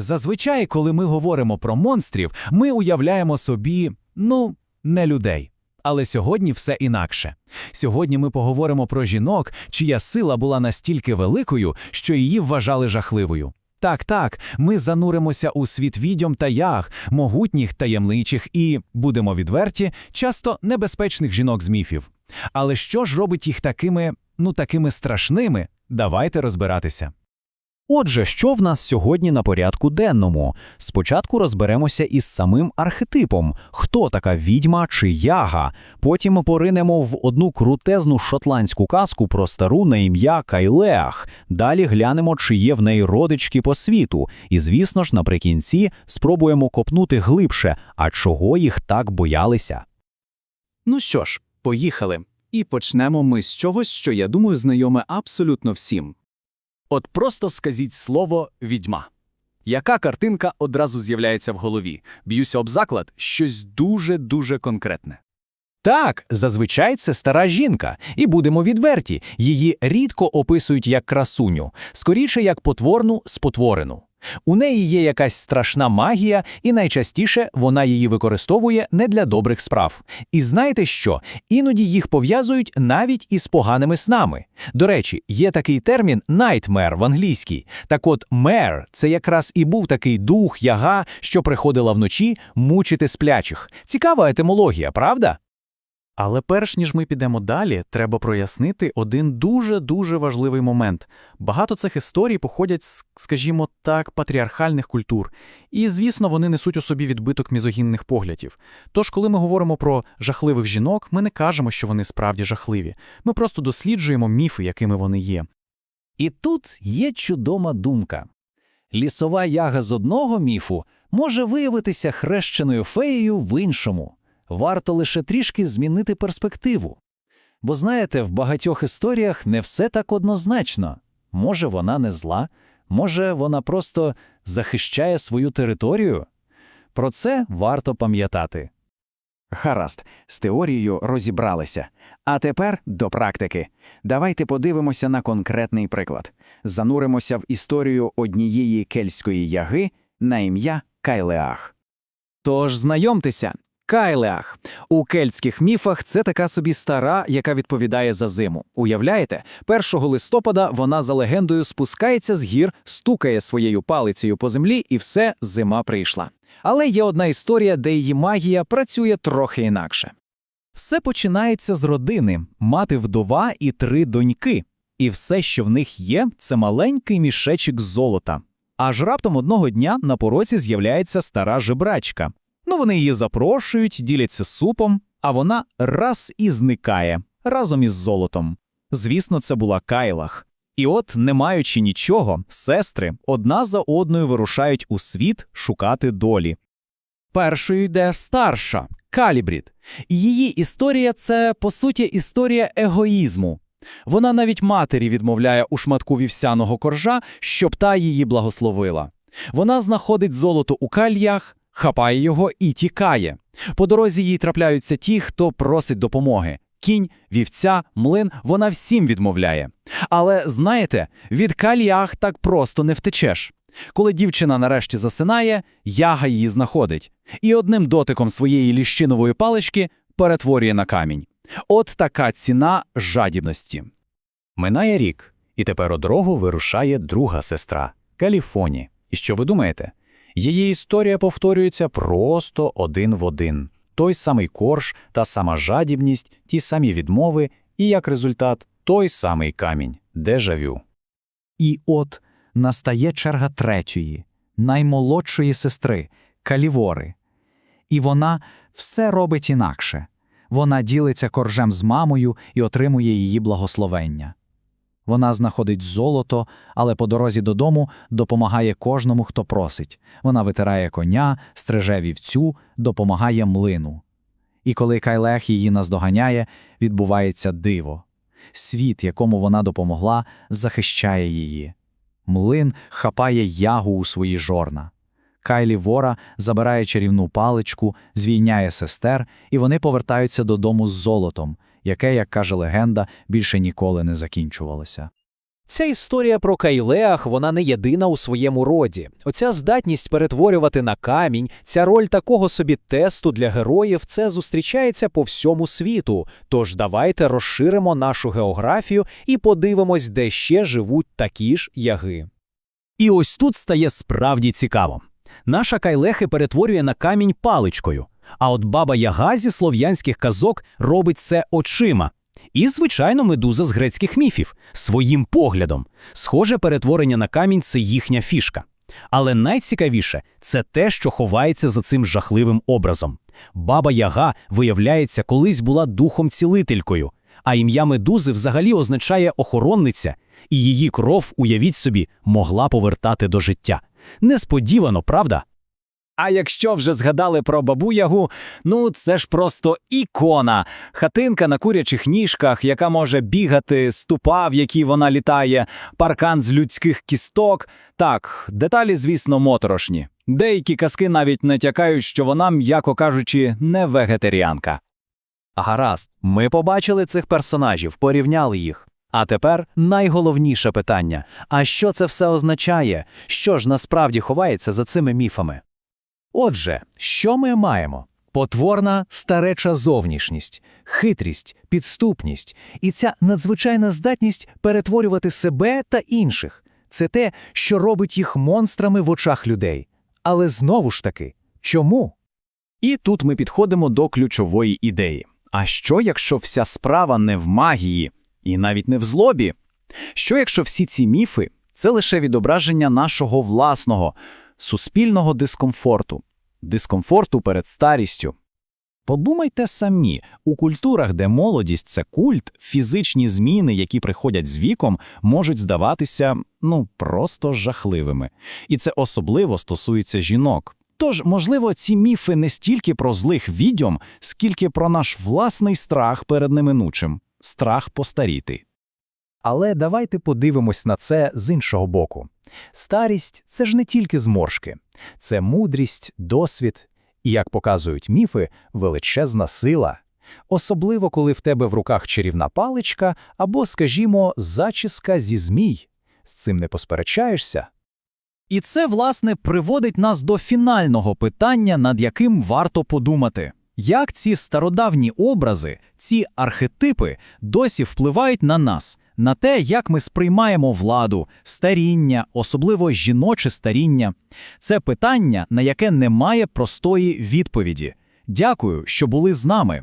Зазвичай, коли ми говоримо про монстрів, ми уявляємо собі, ну, не людей. Але сьогодні все інакше. Сьогодні ми поговоримо про жінок, чия сила була настільки великою, що її вважали жахливою. Так, так, ми зануримося у світ відьом та ях, могутніх таємничих і, будемо відверті, часто небезпечних жінок з міфів. Але що ж робить їх такими, ну такими страшними? Давайте розбиратися. Отже, що в нас сьогодні на порядку денному? Спочатку розберемося із самим архетипом, хто така відьма чи яга. Потім поринемо в одну крутезну шотландську казку про стару на ім'я Кайлеах. Далі глянемо, чи є в неї родички по світу. І, звісно ж, наприкінці спробуємо копнути глибше, а чого їх так боялися. Ну що ж, поїхали. І почнемо ми з чогось, що я думаю, знайоме абсолютно всім. От просто скажіть слово відьма. Яка картинка одразу з'являється в голові? Б'юся об заклад, щось дуже-дуже конкретне. Так, зазвичай це стара жінка, і будемо відверті, її рідко описують як красуню, скоріше як потворну спотворену. У неї є якась страшна магія, і найчастіше вона її використовує не для добрих справ. І знаєте що? Іноді їх пов'язують навіть із поганими снами. До речі, є такий термін nightmare в англійській. Так от мер це якраз і був такий дух, яга, що приходила вночі мучити сплячих. Цікава етимологія, правда? Але перш ніж ми підемо далі, треба прояснити один дуже-дуже важливий момент. Багато цих історій походять з, скажімо так, патріархальних культур. І, звісно, вони несуть у собі відбиток мізогінних поглядів. Тож, коли ми говоримо про жахливих жінок, ми не кажемо, що вони справді жахливі. Ми просто досліджуємо міфи, якими вони є. І тут є чудома думка. Лісова яга з одного міфу може виявитися хрещеною феєю в іншому. Варто лише трішки змінити перспективу. Бо знаєте, в багатьох історіях не все так однозначно. Може, вона не зла, може, вона просто захищає свою територію. Про це варто пам'ятати. Гаразд, з теорією розібралися. А тепер до практики. Давайте подивимося на конкретний приклад. Зануримося в історію однієї кельтської яги на ім'я Кайлеах. Тож знайомтеся, Кайлеах. У кельтських міфах це така собі стара, яка відповідає за зиму. Уявляєте, 1 листопада вона за легендою спускається з гір, стукає своєю палицею по землі, і все, зима прийшла. Але є одна історія, де її магія працює трохи інакше. Все починається з родини, мати вдова і три доньки. І все, що в них є, це маленький мішечок золота. Аж раптом одного дня на порозі з'являється стара жебрачка. Ну, вони її запрошують, діляться супом, а вона раз і зникає разом із золотом. Звісно, це була Кайлах. І от, не маючи нічого, сестри одна за одною вирушають у світ шукати долі. Першою йде старша Калібрід. Її історія це, по суті, історія егоїзму. Вона навіть матері відмовляє у шматку вівсяного коржа, щоб та її благословила. Вона знаходить золото у кальях, хапає його і тікає. По дорозі їй трапляються ті, хто просить допомоги. Кінь, вівця, млин, вона всім відмовляє. Але знаєте, від кальях так просто не втечеш. Коли дівчина нарешті засинає, яга її знаходить і одним дотиком своєї ліщинової палички перетворює на камінь. От така ціна жадібності. Минає рік, і тепер у дорогу вирушає друга сестра Каліфоні. І що ви думаєте? Її історія повторюється просто один в один. Той самий корж, та сама жадібність, ті самі відмови, і як результат той самий камінь дежавю. І от настає черга третьої, наймолодшої сестри Калівори. І вона все робить інакше. Вона ділиться коржем з мамою і отримує її благословення. Вона знаходить золото, але по дорозі додому допомагає кожному, хто просить. Вона витирає коня, стриже вівцю, допомагає млину. І коли Кайлех її наздоганяє, відбувається диво. Світ, якому вона допомогла, захищає її. Млин хапає ягу у свої жорна. Кайлі Вора забирає чарівну паличку, звільняє сестер, і вони повертаються додому з золотом, яке, як каже легенда, більше ніколи не закінчувалося. Ця історія про Кайлеах, вона не єдина у своєму роді. Оця здатність перетворювати на камінь, ця роль такого собі тесту для героїв, це зустрічається по всьому світу. Тож давайте розширимо нашу географію і подивимось, де ще живуть такі ж яги. І ось тут стає справді цікаво. Наша Кайлехи перетворює на камінь паличкою, а от баба Яга зі слов'янських казок робить це очима. І, звичайно, медуза з грецьких міфів своїм поглядом. Схоже, перетворення на камінь це їхня фішка. Але найцікавіше це те, що ховається за цим жахливим образом. Баба Яга, виявляється, колись була духом-цілителькою, а ім'я медузи взагалі означає охоронниця, і її кров, уявіть собі, могла повертати до життя. Несподівано, правда? А якщо вже згадали про бабу Ягу, ну це ж просто ікона. Хатинка на курячих ніжках, яка може бігати, ступа, в якій вона літає, паркан з людських кісток. Так, деталі, звісно, моторошні. Деякі казки навіть натякають, що вона, м'яко кажучи, не вегетаріанка. Гаразд, ми побачили цих персонажів, порівняли їх. А тепер найголовніше питання: а що це все означає? Що ж насправді ховається за цими міфами? Отже, що ми маємо? Потворна стареча зовнішність, хитрість, підступність і ця надзвичайна здатність перетворювати себе та інших. Це те, що робить їх монстрами в очах людей. Але знову ж таки, чому? І тут ми підходимо до ключової ідеї. А що, якщо вся справа не в магії і навіть не в злобі? Що, якщо всі ці міфи це лише відображення нашого власного суспільного дискомфорту, дискомфорту перед старістю? Подумайте самі, у культурах, де молодість це культ, фізичні зміни, які приходять з віком, можуть здаватися ну просто жахливими. І це особливо стосується жінок. Тож, можливо, ці міфи не стільки про злих відьом, скільки про наш власний страх перед неминучим страх постаріти. Але давайте подивимось на це з іншого боку. Старість це ж не тільки зморшки, це мудрість, досвід і, як показують міфи, величезна сила. Особливо, коли в тебе в руках чарівна паличка або, скажімо, зачіска зі змій. З цим не посперечаєшся. І це, власне, приводить нас до фінального питання, над яким варто подумати. Як ці стародавні образи, ці архетипи досі впливають на нас, на те, як ми сприймаємо владу, старіння, особливо жіноче старіння? Це питання, на яке немає простої відповіді. Дякую, що були з нами.